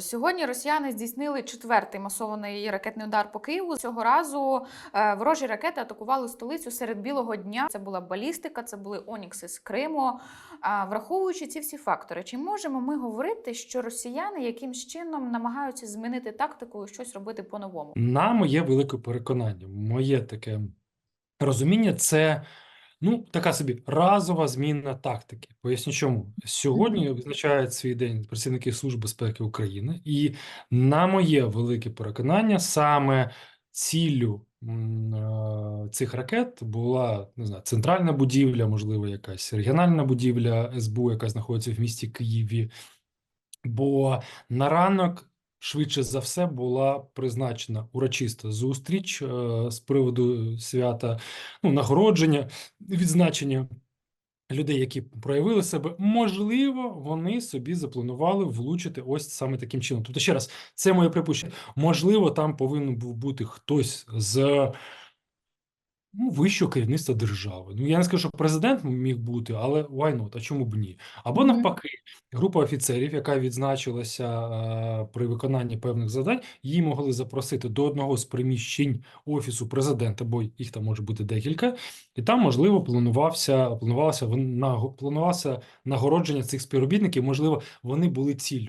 Сьогодні росіяни здійснили четвертий масований ракетний удар по Києву. Цього разу е, ворожі ракети атакували столицю серед білого дня. Це була балістика, це були онікси з Криму. Враховуючи ці всі фактори, чи можемо ми говорити, що росіяни якимсь чином намагаються змінити тактику і щось робити по-новому? На моє велике переконання, моє таке розуміння, це ну така собі разова зміна тактики. Поясню, чому сьогодні відзначають свій день працівники Служби безпеки України, і на моє велике переконання, саме ціллю е, цих ракет була не знаю, центральна будівля, можливо, якась регіональна будівля СБУ, яка знаходиться в місті Києві. Бо на ранок швидше за все була призначена урочиста зустріч е, з приводу свята, ну, нагородження, відзначення людей, які проявили себе. Можливо, вони собі запланували влучити ось саме таким чином. Тобто, ще раз, це моє припущення. Можливо, там повинен був бути хтось з. Ну, вищого керівництва держави. Ну, я не скажу, що президент міг бути, але why not? А чому б ні? Або навпаки, група офіцерів, яка відзначилася е, при виконанні певних завдань, її могли запросити до одного з приміщень офісу президента, бо їх там може бути декілька, і там, можливо, планувався планувалося планувалося нагородження цих співробітників. Можливо, вони були ціллю.